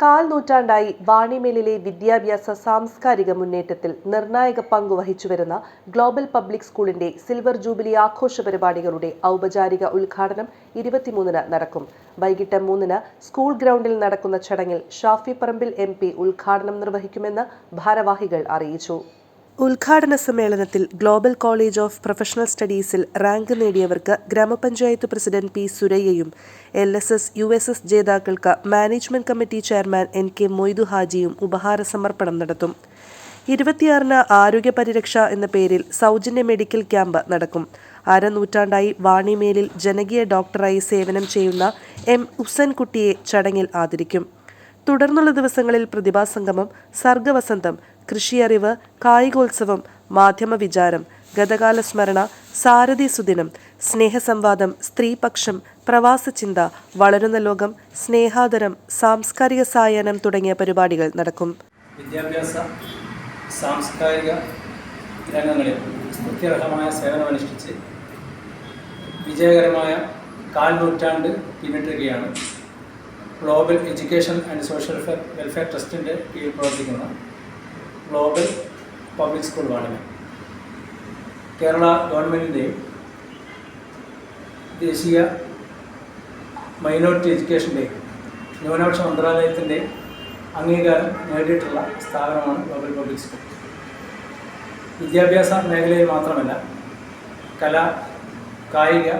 കാൽ നൂറ്റാണ്ടായി വാണിമേലിലെ വിദ്യാഭ്യാസ സാംസ്കാരിക മുന്നേറ്റത്തിൽ നിർണായക പങ്ക് വഹിച്ചുവരുന്ന ഗ്ലോബൽ പബ്ലിക് സ്കൂളിന്റെ സിൽവർ ജൂബിലി ആഘോഷ പരിപാടികളുടെ ഔപചാരിക ഉദ്ഘാടനം ഇരുപത്തിമൂന്നിന് നടക്കും. വൈകിട്ട് മൂന്നിന് സ്കൂൾ ഗ്രൗണ്ടിൽ നടക്കുന്ന ചടങ്ങിൽ ഷാഫി പറമ്പിൽ എം ഉദ്ഘാടനം നിർവഹിക്കുമെന്ന് ഭാരവാഹികൾ അറിയിച്ചു. ഉദ്ഘാടന സമ്മേളനത്തിൽ ഗ്ലോബൽ കോളേജ് ഓഫ് പ്രൊഫഷണൽ സ്റ്റഡീസിൽ റാങ്ക് നേടിയവർക്ക് ഗ്രാമപഞ്ചായത്ത് president P സുരയ്യയും L S S U S S ജേതാക്കൾക്ക് management committee chairman N K Moidu ഹാജിയും ഉപഹാര സമർപ്പണം നടത്തും. ഇരുപത്തിയാറിന് ആരോഗ്യ പരിരക്ഷ എന്ന പേരിൽ സൗജന്യ മെഡിക്കൽ ക്യാമ്പ് നടക്കും. അരനൂറ്റാണ്ടായി വാണിമേലിൽ ജനകീയ ഡോക്ടറായി സേവനം ചെയ്യുന്ന എം ഉസൻകുട്ടിയെ ചടങ്ങിൽ ആദരിക്കും. തുടർന്നുള്ള ദിവസങ്ങളിൽ പ്രതിഭാസംഗമം സർഗവസന്തം കൃഷിയറിവ് കായികോത്സവം മാധ്യമ വിചാരം ഗതകാല സ്മരണ സാരഥി സുദിനം സ്നേഹസംവാദം സ്ത്രീപക്ഷം പ്രവാസചിന്ത വളരുന്ന ലോകം സ്നേഹാദരം സാംസ്കാരിക സായാഹ്നം തുടങ്ങിയ പരിപാടികൾ നടക്കും. വിദ്യാഭ്യാസ സാംസ്കാരിക രംഗങ്ങളിൽ സ്തുത്യർഹമായ സേവനമനുഷ്ഠിച്ച് വിജയകരമായ കാൽ നൂറ്റാണ്ട് പിന്നിട്ടിരിക്കുകയാണ്. Global education and social welfare ട്രസ്റ്റിന്റെ കീഴിൽ പ്രവർത്തിക്കുന്ന ഗ്ലോബൽ പബ്ലിക് സ്കൂൾ വാണിമ കേരള ഗവൺമെന്റിന്റെയും ദേശീയ മൈനോറിറ്റി എഡ്യൂക്കേഷന്റെയും ന്യൂനപക്ഷ മന്ത്രാലയത്തിന്റെയും അംഗീകാരം നേടിയിട്ടുള്ള സ്ഥാപനമാണ് ഗ്ലോബൽ പബ്ലിക് സ്കൂൾ വിദ്യാഭ്യാസ മേഖലയിൽ മാത്രമല്ല കല കായിക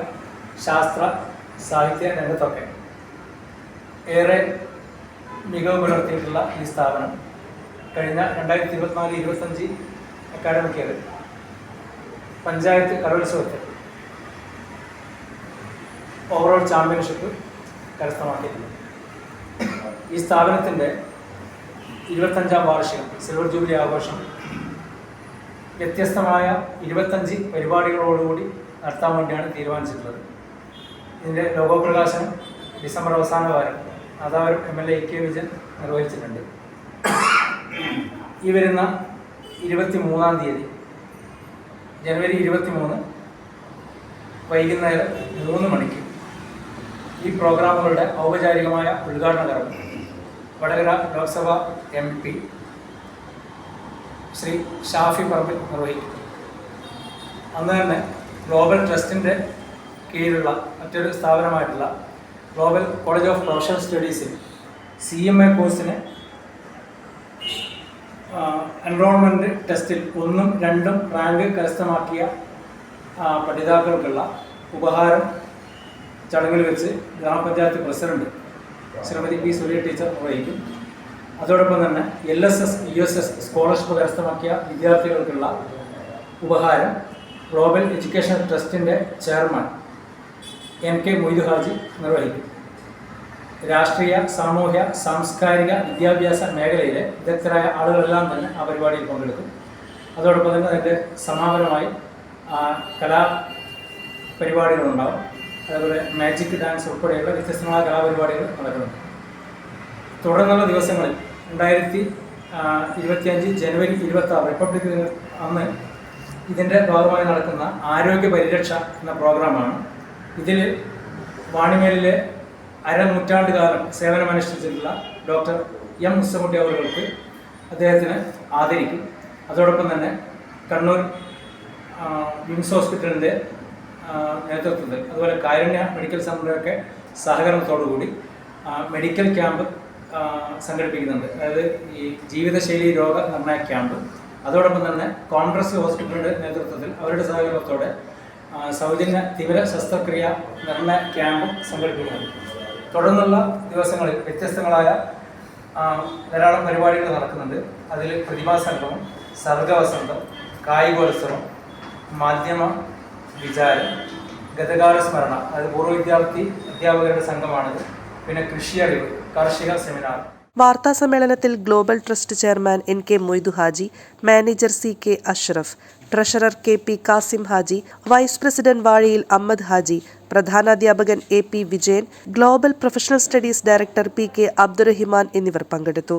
ശാസ്ത്ര സാഹിത്യ രംഗത്തൊക്കെ ഏറെ മികവ് പുലർത്തിയിട്ടുള്ള ഈ സ്ഥാപനം കഴിഞ്ഞ രണ്ടായിരത്തി ഇരുപത്തിനാല് ഇരുപത്തഞ്ച് അക്കാഡമിക് ഇയർ പഞ്ചായത്ത് കലോത്സവത്തിൽ ഓവറോൾ ചാമ്പ്യൻഷിപ്പ് കരസ്ഥമാക്കിയിട്ടുണ്ട് ഈ സ്ഥാപനത്തിന്റെ ഇരുപത്തഞ്ചാം വാർഷികം സിൽവർ ജൂബിലി ആഘോഷം വ്യത്യസ്തമായ ഇരുപത്തഞ്ച് പരിപാടികളോടുകൂടി നടത്താൻ വേണ്ടിയാണ് തീരുമാനിച്ചിട്ടുള്ളത്. ഇതിന്റെ ലോഗോ പ്രകാശനം ഡിസംബർ അവസാന വാരം അതാവരും M L A K Vijayan നിർവഹിച്ചിട്ടുണ്ട്. ഈ വരുന്ന ഇരുപത്തി മൂന്നാം തീയതി. ജനുവരി ഇരുപത്തി മൂന്ന് വൈകുന്നേരം മൂന്ന് മണിക്ക് ഈ പ്രോഗ്രാമുകളുടെ ഔപചാരികമായ ഉദ്ഘാടന കർമ്മം വടകര ലോക്സഭ എം പി ശ്രീ ഷാഫി പറമ്പിൽ നിർവഹിക്കും. അന്ന് തന്നെ ഗ്ലോബൽ ട്രസ്റ്റിന്റെ കീഴിലുള്ള മറ്റൊരു സ്ഥാപനമായിട്ടുള്ള ഗ്ലോബൽ കോളേജ് ഓഫ് പ്രൊഫഷണൽ സ്റ്റഡീസിൽ സി എം എ കോഴ്സിന് എൻറോൾമെന്റ് ടെസ്റ്റിൽ ഒന്നും രണ്ടും റാങ്ക് കരസ്ഥമാക്കിയ പഠിതാക്കൾക്കുള്ള ഉപഹാരം ചടങ്ങിൽ വെച്ച് ഗ്രാമപഞ്ചായത്ത് പ്രസിഡന്റ് ശ്രീമതി പി സുരേ ടീച്ചർ നിർവഹിക്കും അതോടൊപ്പം തന്നെ L S S U S S scholarship കരസ്ഥമാക്കിയ വിദ്യാർത്ഥികൾക്കുള്ള ഉപഹാരം ഗ്ലോബൽ എഡ്യൂക്കേഷൻ ട്രസ്റ്റിന്റെ chairman N K Moidu Haji നിർവഹിക്കും. രാഷ്ട്രീയ സാമൂഹ്യ സാംസ്കാരിക വിദ്യാഭ്യാസ മേഖലയിലെ വിദഗ്ധരായ ആളുകളെല്ലാം തന്നെ ആ പരിപാടിയിൽ പങ്കെടുക്കും. അതോടൊപ്പം തന്നെ അതിന്റെ സമാപനമായി കലാ പരിപാടികളുണ്ടാവും. അതുപോലെ മാജിക് ഡാൻസ് ഉൾപ്പെടെയുള്ള വ്യത്യസ്തമായ കലാപരിപാടികൾ നടക്കുന്നുണ്ട്. തുടർന്നുള്ള ദിവസങ്ങളിൽ രണ്ടായിരത്തി ഇരുപത്തിയഞ്ച് ജനുവരി ഇരുപത്തി ആറ് റിപ്പബ്ലിക് ദിന അന്ന് ഇതിന്റെ ഭാഗമായി നടക്കുന്ന ആരോഗ്യ പരിരക്ഷ എന്ന പ്രോഗ്രാമാണ്. ഇതിൽ വാണിമേലിലെ അരനൂറ്റാണ്ട് കാലം സേവനമനുഷ്ഠിച്ചിട്ടുള്ള ഡോക്ടർ എം മുസ്സമുട്ടി അവർക്ക് അദ്ദേഹത്തിന് ആദരിക്കും. അതോടൊപ്പം തന്നെ കണ്ണൂർ മിംസ് ഹോസ്പിറ്റലിന്റെ നേതൃത്വത്തിൽ അതുപോലെ കാരുണ്യ മെഡിക്കൽ സെന്ററൊക്കെ സഹകരണത്തോടുകൂടി മെഡിക്കൽ ക്യാമ്പ് സംഘടിപ്പിക്കുന്നുണ്ട്. അതായത് ഈ ജീവിതശൈലി രോഗ നിർണയ ക്യാമ്പ്. അതോടൊപ്പം തന്നെ കോൺഗ്രസ് ഹോസ്പിറ്റലിന്റെ നേതൃത്വത്തിൽ അവരുടെ സഹകരണത്തോടെ സൗജന്യ തീവ്ര ശസ്ത്രക്രിയ നിർണയ ക്യാമ്പും സംഘടിപ്പിക്കുന്നുണ്ട്. തുടർന്നുള്ള ദിവസങ്ങളിൽ വ്യത്യസ്തങ്ങളായ ധാരാളം പരിപാടികൾ നടക്കുന്നുണ്ട്. അതിൽ പ്രതിഭാസംഗമം സർഗവസന്തം കായികോത്സവം മാധ്യമ വിചാരം ഗതകാല സ്മരണ. അതായത് പൂർവ വിദ്യാർത്ഥി അധ്യാപകരുടെ സംഘമാണിത്. പിന്നെ കൃഷി അറിവ് കാർഷിക സെമിനാർ. വാർത്താ സമ്മേളനത്തിൽ global trust chairman N K Moidu Haji manager C K Ashraf treasurer K P Kasim Haji vice president Vazhayil Ahammed Haji പ്രധാനാധ്യാപകൻ A P Vijayan global professional studies director P K Abdurahiman എന്നിവർ പങ്കെടുത്തു.